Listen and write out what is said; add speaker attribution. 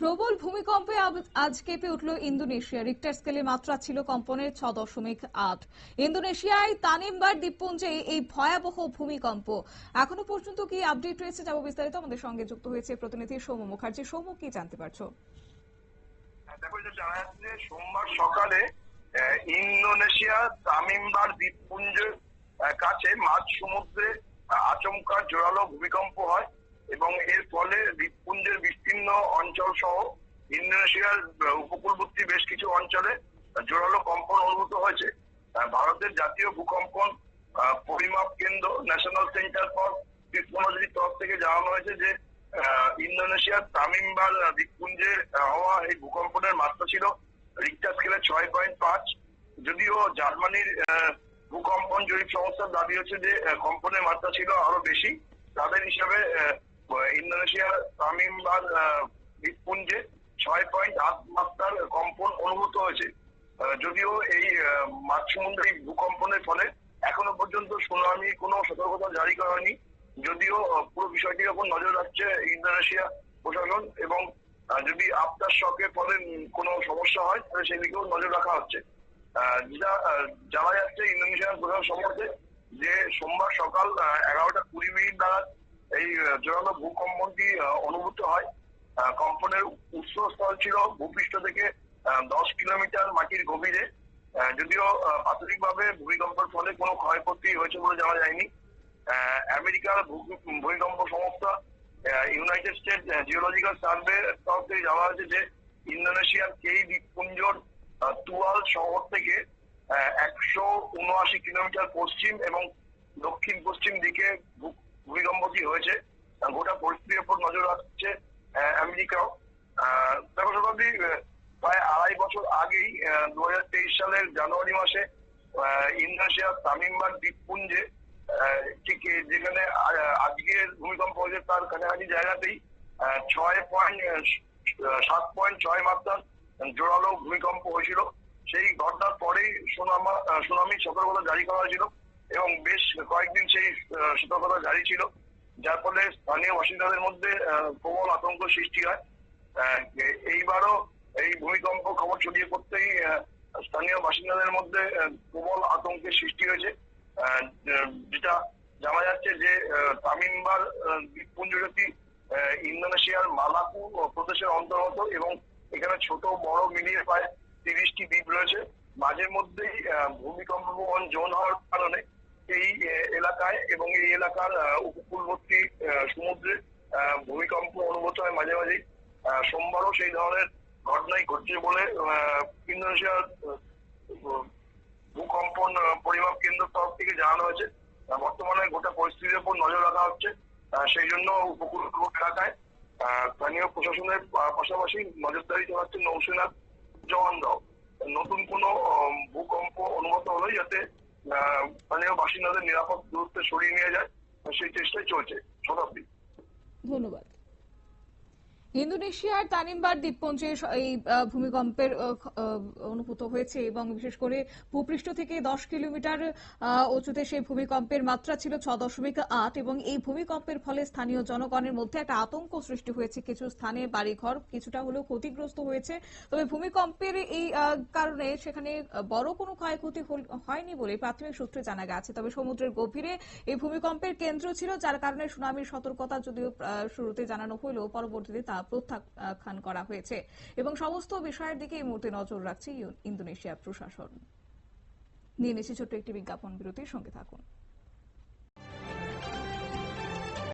Speaker 1: প্রবল ভূমিকম্পে আজ কেঁপে উঠল ইন্দোনেশিয়া। রিক্টার স্কেলে মাত্রা ছিল কম্পনের ছ দশমিক আট। ইন্দোনেশিয়ায় তানিমবার দ্বীপপুঞ্জে এই ভয়াবহ ভূমিকম্প। এখনও পর্যন্ত কি আপডেট রয়েছে যাব বিস্তারিত। আমাদের সঙ্গে যুক্ত হয়েছে প্রতিনিধি সৌম্য মুখার্জি। সৌম্য কি জানতে পারছ?
Speaker 2: হ্যাঁ, সোমবার সকালে ইন্দোনেশিয়া তামিমবার দ্বীপপুঞ্জের কাছে মাঝ সমুদ্রে আচমকা জোরালো ভূমিকম্প হয়। এবং এর ফলে দ্বীপপুঞ্জের বিস্তীর্ণ অঞ্চল সহ ইন্দোনেশিয়ার উপকূলবর্তী বেশ কিছু অঞ্চলে জোরালো কম্পন অনুভূত হয়েছে। ভারতের জাতীয় ভূকম্পন পরিমাপ কেন্দ্র ন্যাশনাল সেন্টার ফর সিসমোলজির তরফ থেকে জানানো হয়েছে যে ইন্দোনেশিয়ার তামিমবার আহ, দ্বীপপুঞ্জে হওয়া এই ভূকম্পনের মাত্রা ছিল রিক্টার স্কেলে ছয় পয়েন্ট পাঁচ। যদিও জার্মানির ভূকম্পন জরিপ সংস্থার দাবি হচ্ছে যে কম্পনের মাত্রা ছিল আরও বেশি। তাদের হিসাবে ইন্দোনেশিয়ার তামিমবার আহ, দ্বীপপুঞ্জে ছয় পয়েন্ট আট মাত্রার কম্পন অনুভূত হয়েছে। যদিও এই এই ভূকম্পনের ফলে এখনও পর্যন্ত সুনামি কোনো সতর্কতা জারি করা হয়নি। যদিও পুরো বিষয়টির উপর নজর রাখছে ইন্দোনেশিয়া প্রশাসন এবং যদি আফটার শকের ফলে কোনো সমস্যা হয় তাহলে সেদিকেও নজর রাখা হচ্ছে। যেটা জানা যাচ্ছে ইন্দোনেশিয়ার প্রধান সম্বন্ধে যে সোমবার সকাল এগারোটা কুড়ি মিনিট নাগাদ এই জোরালো ভূকম্পনটি অনুভূত হয়। কম্পনের উৎসস্থল ছিল ভূপৃষ্ঠ থেকে দশ কিলোমিটার মাটির গভীরে। যদিও প্রাথমিকভাবে ভূমিকম্পের ফলে কোনো ক্ষয়ক্ষতি হয়েছে বলে জানা যায়নি। আমেরিকার ভূমিকম্প সংস্থা ইউনাইটেড স্টেট জিওলজিক্যাল সার্ভে তরফ থেকে জানা হয়েছে যে ইন্দোনেশিয়ার কেই দ্বীপপুঞ্জর তুয়াল শহর থেকে একশো উনআশি কিলোমিটার পশ্চিম এবং দক্ষিণ পশ্চিম দিকে ভূমিকম্পটি হয়েছে গোটা পরিস্থিতির উপর নজর রাখছে আমেরিকাও। দেখো শতাব্দী প্রায় আড়াই বছর আগেই দু হাজার তেইশ সালের জানুয়ারি মাসে ইন্দোনেশিয়ার তামিমবার দ্বীপপুঞ্জে ঠিক যেখানে আজকের ভূমিকম্প হয়েছে তার কাছাকাছি জায়গাতেই ছয় পয়েন্ট সাত পয়েন্ট ছয় মাত্রার জোরালো ভূমিকম্প হয়েছিল। সেই ঘটনার পরেই সুনামা সুনামি সতর্কতা জারি করা হয়েছিল। এবং বেশ কয়েকদিন সেই সতর্কতা জারি ছিল। যার ফলে স্থানীয় বাসিন্দাদের মধ্যে প্রবল আতঙ্ক সৃষ্টি হয়। এইবারও এই ভূমিকম্প খবর ছড়িয়ে পড়তেই স্থানীয় বাসিন্দাদের মধ্যে প্রবল আতঙ্কের সৃষ্টি হয়েছে। যেটা জানা যাচ্ছে যে তামিমবার দ্বীপপুঞ্জটি ইন্দোনেশিয়ার মালাকু প্রদেশের অন্তর্গত এবং এখানে ছোট বড় মিলিয়ে প্রায় তিরিশটি দ্বীপ রয়েছে। মাঝে মধ্যেই ভূমিকম্প জোন হওয়ার কারণে এই আহ, এলাকায় এবং এলাকার উপকূলবর্তী সমুদ্রে ভূমিকম্প অনুভূত হয় মাঝে মাঝেই। সোমবারও সেই ধরনের ঘটনাই ঘটছে বলে ইন্দোনেশিয়ার ভূকম্পন পরিমাপ কেন্দ্র তরফ থেকে জানানো হয়েছে। বর্তমানে গোটা পরিস্থিতির উপর নজর রাখা হচ্ছে। সেই জন্য উপকূল এলাকায় স্থানীয় প্রশাসনের পাশাপাশি নজরদারি চালাচ্ছে নৌসেনা জওয়ানরাও। নতুন কোনো ভূকম্প অনুভূত হলে যাতে স্থানীয় বাসিন্দাদের নিরাপদ দূরত্বে সরিয়ে নিয়ে যায় সেই চেষ্টাই চলছে শতাব্দী
Speaker 1: ধন্যবাদ। ইন্দোনেশিয়ার তানিমবার দ্বীপপুঞ্জে এই ভূমিকম্পের অনুভূত হয়েছে এবং বিশেষ করে ভূপৃষ্ঠ থেকে দশ কিলোমিটার উঁচুতে সেই ভূমিকম্পের মাত্রা ছিল ছ দশমিক আট এবং এই ভূমিকম্পের ফলে স্থানীয় জনগণের মধ্যে একটা আতঙ্ক সৃষ্টি হয়েছে। কিছু স্থানে বাড়িঘর কিছুটা হলেও ক্ষতিগ্রস্ত হয়েছে। তবে ভূমিকম্পের এই কারণে সেখানে বড় কোনো ক্ষয়ক্ষতি হয়নি বলে প্রাথমিক সূত্রে জানা গেছে। তবে সমুদ্রের গভীরে এই ভূমিকম্পের কেন্দ্র ছিল, যার কারণে সুনামির সতর্কতা যদিও শুরুতে জানানো হলেও পরবর্তীতে তা প্রত্যাখ্যান করা হয়েছে। এবং সমস্ত বিষয়ের দিকে এই মুহূর্তে নজর রাখছে ইন্দোনেশিয়া প্রশাসন। নিয়ে নিচ্ছি ছোট্ট একটি বিজ্ঞাপন বিরতির সঙ্গে থাকুন।